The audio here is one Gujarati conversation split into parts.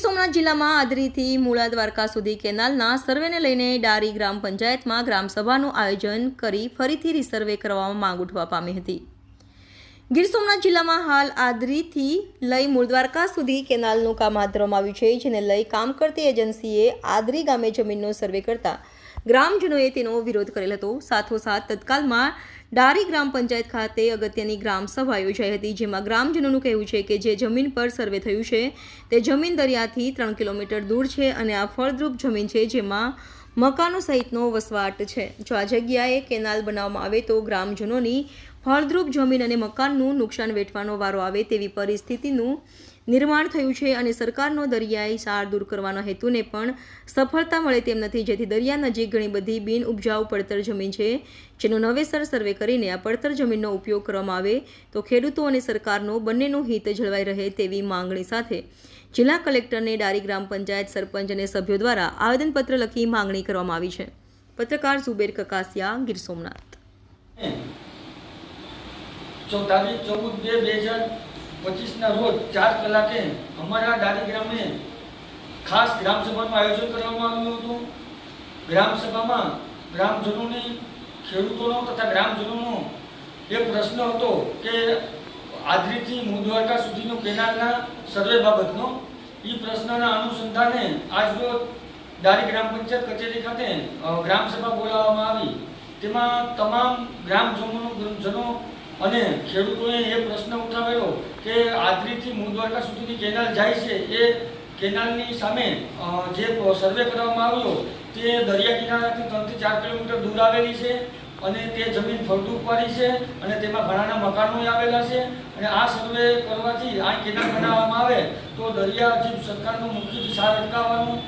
સોમનાથ જિલ્લામાં આદરીથી મૂળા દ્વારકા સુધી કેનાલના સર્વેને લઈને ડારી ગ્રામ પંચાયતમાં ગ્રામસભાનું આયોજન કરી ફરીથી રિસર્વે કરવામાં માંગ ઉઠવા પામી હતી. ગીર સોમનાથ જિલ્લામાં હાલ આદરીથી લઈ મૂળ દ્વારકા સુધી કેનાલનું કામ હાથ ધરવામાં આવ્યું છે, જેને લઈ કામ કરતી એજન્સીએ આદરી ગામે જમીનનો સર્વે કરતા ગ્રામજનોએ તેનો વિરોધ કરેલ હતો. સાથોસાથ તત્કાલમાં ડારી ગ્રામ પંચાયત ખાતે અગત્યની ગ્રામ સભા યોજાઈ હતી, જેમાં ગ્રામજનોનું કહેવું છે કે જે જમીન પર સર્વે થયું છે, તે જમીન દરિયાથી ત્રણ કિલોમીટર દૂર છે અને આ ફળદ્રુપ જમીન છે જેમાં મકાનો સહિતનો વસવાટ છે. જો આ જગ્યાએ કેનાલ બનાવવામાં આવે તો ગ્રામજનોની ફળદ્રુપ જમીન અને મકાનનું નુકસાન વેઠવાનો વારો આવે તેવી પરિસ્થિતિનું નિર્માણ થયું છે અને સરકારનો દરિયાઈ સાર દૂર કરવાના હેતુને પણ સફળતા મળે તેમ નથી. જેથી દરિયા નજીક ઘણી બધી બિન ઉપજાઉ પડતર જમીન છે, જેનો નવેસર સર્વે કરીને આ પડતર જમીનનો ઉપયોગ કરવામાં આવે તો ખેડૂતો અને સરકારનો બંનેનું હિત જળવાઈ રહે તેવી માંગણી સાથે જિલ્લા કલેક્ટરને ડારી ગ્રામ પંચાયત સરપંચ અને સભ્યો દ્વારા આવેદનપત્ર લખી માંગણી કરવામાં આવી છે. પત્રકાર ઝુબેર કકાસિયા ગીર સોમનાથ. તારીખ ચૌદ બે બે હજાર પચીસના રોજ ચાર કલાકે અમારા ડારી ગ્રામે ખાસ ગ્રામસભાનું આયોજન કરવામાં આવ્યું હતું. ગ્રામસભામાં ગ્રામજનોની, ખેડૂતોનો તથા ગ્રામજનોનો એ પ્રશ્ન હતો કે આદરીથી મુદ્વારકા સુધીનો કેનાલના સર્વે બાબતનો. એ પ્રશ્નના અનુસંધાને આજરોજ દારી ગ્રામ પંચાયત કચેરી ખાતે ગ્રામસભા બોલાવવામાં આવી. તેમાં તમામ ગ્રામજનો જનો અને ખેડૂતોએ એ પ્રશ્ન ઉઠાવેલો કે આદરીથી મુદ્વારકા સુધીની કેનાલ જાય છે, એ કેનાલની સામે જે સર્વે કરવામાં આવ્યો, તે દરિયા કિનારાથી ત્રણથી ચાર કિલોમીટર દૂર આવેલી છે અને તે જમીન ફળદ્રુપવાળી છે અને તેમાં ઘણાના મકાનો આવેલા છે અને આ સર્વે કરવાથી આ કેનાલ બનાવવામાં આવે તો દરિયા જે સરકારનું મુખ્ય સાર અટકાવવાનું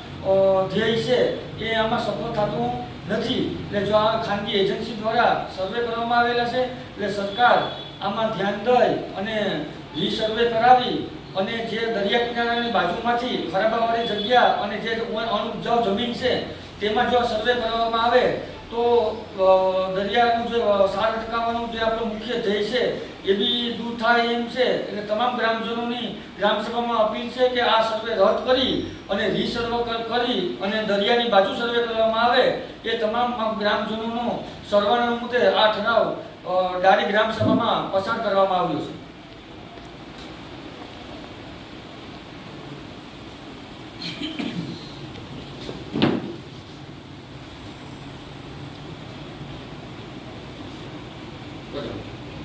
ધ્યેય છે, એ આમાં સફળ થતું નથી. એટલે જો આ ખાનગી એજન્સી દ્વારા સર્વે કરવામાં આવેલા છે, એટલે સરકાર આમાં ધ્યાન દઈ અને રીસર્વે કરાવી અને જે દરિયા કિનારાની બાજુમાંથી ખરાબાવાળી જગ્યા અને જે અણુપજાઉ જમીન છે, તેમાં જો સર્વે કરવામાં આવે તો દરિયાનું જે સાર અટકાવવાનું જે આપણો મુખ્ય ધ્યેય છે, એ બી દૂર થાય એમ છે. એટલે તમામ ગ્રામજનોની ગ્રામસભામાં અપીલ છે કે આ સર્વે રદ કરી અને રીસર્વે કર- અને દરિયાની બાજુ સર્વે કરવામાં આવે. એ તમામ ગ્રામજનોનો સર્વાનુમતે આ ઠરાવ ડારી ગ્રામસભામાં પસાર કરવામાં આવ્યો છે. Thank you.